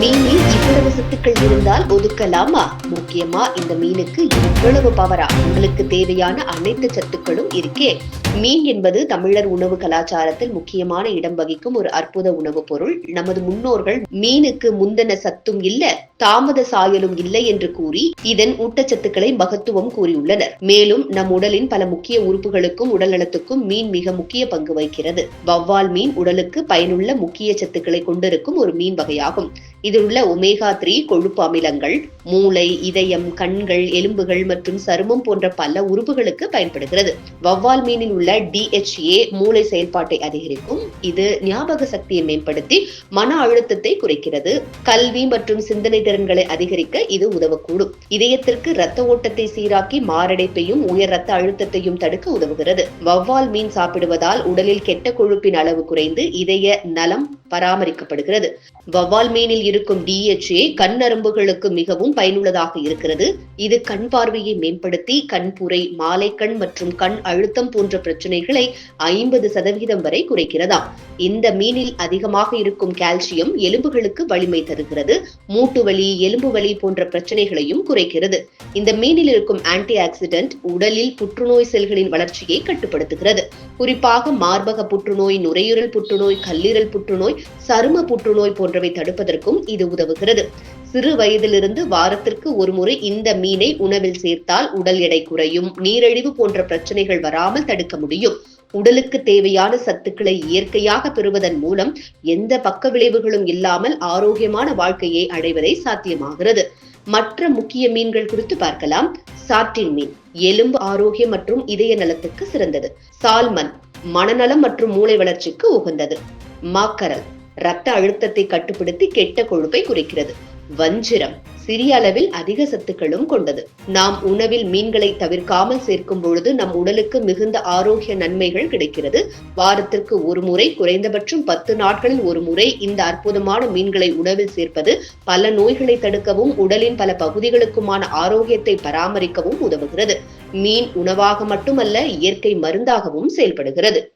மீனில் இவ்வளவு சத்துக்கள் இருந்தால் ஒதுக்கலாமா? முக்கியமா இந்த மீனுக்கு இவ்வளவு பவரா உங்களுக்கு தேவையான அனைத்து சத்துக்களும் இருக்கே. மீன் என்பது தமிழர் உணவு கலாச்சாரத்தில் முக்கியமான இடம் வகிக்கும் ஒரு அற்புத உணவுப் பொருள். நமது முன்னோர்கள் மீனுக்கு முந்தன சத்தும் இல்ல தாமத சாயலும் இல்லை என்று கூறி இதன் ஊட்டச்சத்துக்களை மகத்துவம் கூறியுள்ளனர். மேலும் நம் உடலின் பல முக்கிய உறுப்புகளுக்கும் உடல் நலத்துக்கும் மீன் மிக முக்கிய பங்கு வகிக்கிறது. வவ்வால் மீன் உடலுக்கு பயனுள்ள முக்கிய சத்துக்களை கொண்டிருக்கும் ஒரு மீன் வகையாகும். இதில் உள்ள ஒமேகா த்ரீ கொழுப்பு அமிலங்கள் மூளை இதயம் கண்கள் எலும்புகள் மற்றும் சருமம் போன்ற பல உறுப்புகளுக்கு பயன்படுகிறது. வவ்வால் மீனில் உள்ள டிஎச்ஏ மூளை செயல்பாட்டை அதிகரிக்கும். இது ஞாபக சக்தியை மேம்படுத்தி மன அழுத்தத்தை குறைக்கிறது. கல்வி மற்றும் சிந்தனை திறன்களை அதிகரிக்க இது உதவக்கூடும். இதயத்திற்கு இரத்த ஓட்டத்தை சீராக்கி மாரடைப்பையும் உயர் ரத்த அழுத்தத்தையும் தடுக்க உதவுகிறது. வவ்வால் மீன் சாப்பிடுவதால் உடலில் கெட்ட கொழுப்பின் அளவு குறைந்து இதய நலம் பராமரிக்கப்படுகிறது. வவ்வால் மீனில் இருக்கும் டிஎச்ஏ கண் நரம்புகளுக்கு மிகவும் பயனுள்ளதாக இருக்கிறது. இது கண் பார்வையை மேம்படுத்தி கண்புரை மாலை கண் மற்றும் கண் அழுத்தம் போன்ற பிரச்சனைகளை ஐம்பது சதவீதம் வரை குறைக்கிறதா இந்த மீனில் அதிகமாக இருக்கும் கால்சியம் எலும்புகளுக்கு வலிமை தருகிறது. மூட்டு வலி எலும்பு வலி போன்ற பிரச்சனைகளையும் குறைக்கிறது. இந்த மீனில் இருக்கும் ஆன்டி ஆக்சிடென்ட் உடலில் புற்றுநோய் செல்களின் வளர்ச்சியை கட்டுப்படுத்துகிறது. குறிப்பாக மார்பக புற்றுநோய் நுரையீரல் புற்றுநோய் கல்லீரல் புற்றுநோய் சரும புற்றுநோய் போன்றவை தடுப்பதற்கும் இது உதவுகிறது. சிறு வயதிலிருந்து வாரத்திற்கு ஒருமுறை இந்த மீனை உணவில் சேர்த்தால் உடல் எடை குறையும் நீரிழிவு போன்ற பிரச்சனைகள் வராமல் தடுக்க முடியும். உடலுக்கு தேவையான சத்துக்களை இயற்கையாக பெறுவதன் மூலம் எந்த பக்க விளைவுகளும் இல்லாமல் ஆரோக்கியமான வாழ்க்கையை அடைவதை சாத்தியமாகிறது. மற்ற முக்கிய மீன்கள் குறித்து பார்க்கலாம். சாற்றின் மீன் எலும்பு ஆரோக்கியம் மற்றும் இதய நலத்துக்கு சிறந்தது. சால்மன் மனநலம் மற்றும் மூளை வளர்ச்சிக்கு உகந்தது. மாக்கரல் ரத்த அழுத்தத்தை கட்டுப்படுத்தி கெட்ட கொழுப்பை குறைக்கிறது. வஞ்சிரம் சிறிய அளவில் அதிக சத்துக்களும் கொண்டது. நாம் உணவில் மீன்களை தவிர்க்காமல் சேர்க்கும் பொழுது நம் உடலுக்கு மிகுந்த ஆரோக்கிய நன்மைகள் கிடைக்கிறது. வாரத்திற்கு ஒரு முறை குறைந்தபட்சம் பத்து நாட்களில் ஒரு முறை இந்த அற்புதமான மீன்களை உணவில் சேர்ப்பது பல நோய்களை தடுக்கவும் உடலின் பல பகுதிகளுக்குமான ஆரோக்கியத்தை பராமரிக்கவும் உதவுகிறது. மீன் உணவாக மட்டுமல்ல இயற்கை மருந்தாகவும் செயல்படுகிறது.